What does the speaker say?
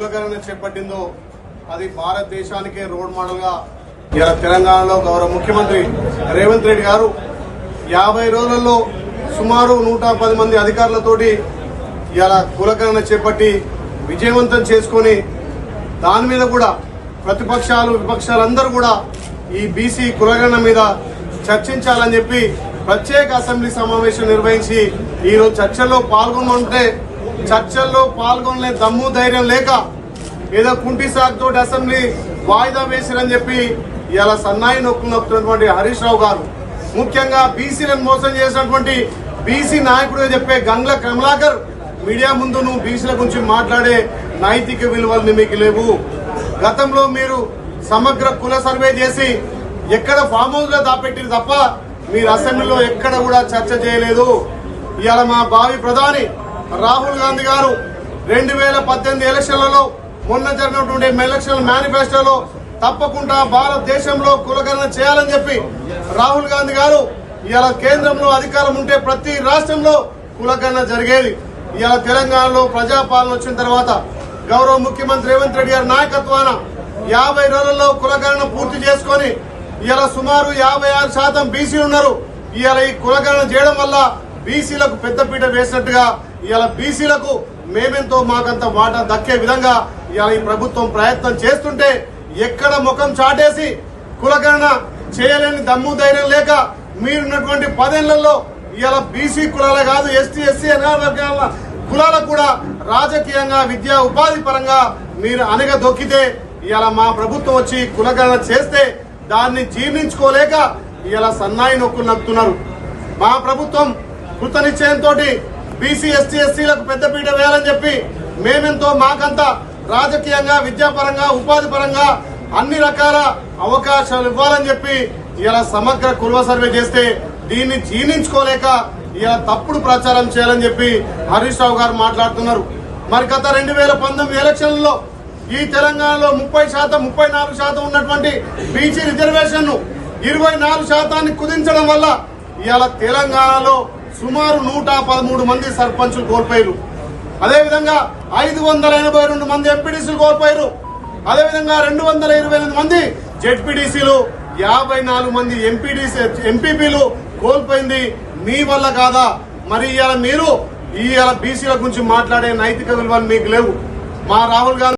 కులకరణ చేపట్టిందో అది భారతదేశానికే రోడ్ మోడల్గా ఇలా తెలంగాణలో గౌరవ ముఖ్యమంత్రి రేవంత్ రెడ్డి గారు యాభై రోజులలో సుమారు నూట పది మంది అధికారులతోటి ఇలా కులకరణ చేపట్టి విజయవంతం చేసుకొని దాని మీద కూడా ప్రతిపక్షాలు విపక్షాలందరూ కూడా ఈ బీసీ కులగణన మీద చర్చించాలని చెప్పి ప్రత్యేక అసెంబ్లీ సమావేశం నిర్వహించి ఈరోజు చర్చల్లో పాల్గొనుంటే చర్చల్లో పాల్గొనలే దమ్ము ధైర్యం లేక ఏదో కుంటి సాగుతో అసెంబ్లీ వాయిదా వేసిరని చెప్పి ఇలా సన్నాయి నొక్కులు నొప్పుతున్నటువంటి హరీష్ రావు గారు. ముఖ్యంగా బీసీలను మోసం చేసినటువంటి బీసీ నాయకుడు చెప్పే గంగ్ల కమలాకర్ మీడియా ముందు నువ్వు బీసీల గురించి మాట్లాడే నైతిక విలువలు మీకు లేవు. గతంలో మీరు సమగ్ర కుల సర్వే చేసి ఎక్కడ ఫామ్ హౌస్లో దాపెట్టిరు తప్ప మీరు అసెంబ్లీలో ఎక్కడ కూడా చర్చ చేయలేదు. ఇవాళ మా భావి ప్రధాని రాహుల్ గాంధీ గారు రెండు వేల పద్దెనిమిది ఎలక్షన్లలో మొన్న జరిగినటువంటి ఎలక్షన్ మేనిఫెస్టోలో తప్పకుండా భారతదేశంలో కులగణన చేయాలని చెప్పి రాహుల్ గాంధీ గారు ఇలా కేంద్రంలో అధికారం ఉంటే ప్రతి రాష్ట్రంలో కులగణన జరిగేది. ఇలా తెలంగాణలో ప్రజాపాలన వచ్చిన తర్వాత గౌరవ ముఖ్యమంత్రి రేవంత్ రెడ్డి గారి నాయకత్వాన యాభై రోజుల్లో కులగణన పూర్తి చేసుకొని ఇలా సుమారు యాభై ఆరు శాతం బీసీలు ఉన్నారు. ఇలా ఈ కులగణన చేయడం వల్ల బీసీలకు పెద్దపీట వేసినట్టుగా ఇవాళ బీసీలకు మేమెంతో మాకంత వాటా దక్కే విధంగా ఇవాళ ఈ ప్రభుత్వం ప్రయత్నం చేస్తుంటే ఎక్కడ ముఖం చాటేసి కులగణన చేయలేని దమ్ము ధైర్యం లేక మీరున్నటువంటి పదేళ్ళలో ఇవాళ బీసీ కులాలే కాదు ఎస్టీ ఎస్సీ వర్గాల కులాలకు కూడా రాజకీయంగా విద్యా ఉపాధి పరంగా మీరు అనగ దొక్కితే ఇవాళ మా ప్రభుత్వం వచ్చి కులగణన చేస్తే దాన్ని జీర్ణించుకోలేక ఇవాళ సన్నాయి నొక్కులు నక్కుతున్నారు మా ప్రభుత్వం కృత నిశ్చయంతో బీసీ ఎస్టీ ఎస్సీలకు పెద్దపీట వేయాలని చెప్పి మేమెంతో మాకంతా రాజకీయంగా విద్యాపరంగా ఉపాధి పరంగా అన్ని రకాల అవకాశాలు ఇవ్వాలని చెప్పి ఇలా సమగ్ర కుల సర్వే చేస్తే దీన్ని జీర్ణించుకోలేక ఇలా తప్పుడు ప్రచారం చేయాలని చెప్పి హరీష్ రావు గారు మాట్లాడుతున్నారు. మరి గత రెండు వేల పంతొమ్మిది ఎలక్షన్లలో ఈ తెలంగాణలో ముప్పై శాతం ముప్పై నాలుగు శాతం ఉన్నటువంటి బీసీ రిజర్వేషన్ను ఇరవై నాలుగు శాతాన్ని కుదించడం వల్ల ఇవాళ తెలంగాణలో సుమారు నూట పదమూడు మంది సర్పంచులు కోల్పోయారు అదేవిధంగా ఐదు వందల ఎనభై రెండు మంది ఎంపీడీసీలు కోల్పోయారు అదేవిధంగా రెండు వందల ఇరవై ఎనిమిది మంది జెడ్పీడీసీలు యాభై నాలుగు మంది ఎంపీడీసీ ఎంపీపీలు కోల్పోయింది. మీ వల్ల కాదా? మరి ఇవాళ మీరు ఇవాళ బీసీల గురించి మాట్లాడే నైతిక విలువలు మీకు లేవు. మా రాహుల్ గాంధీ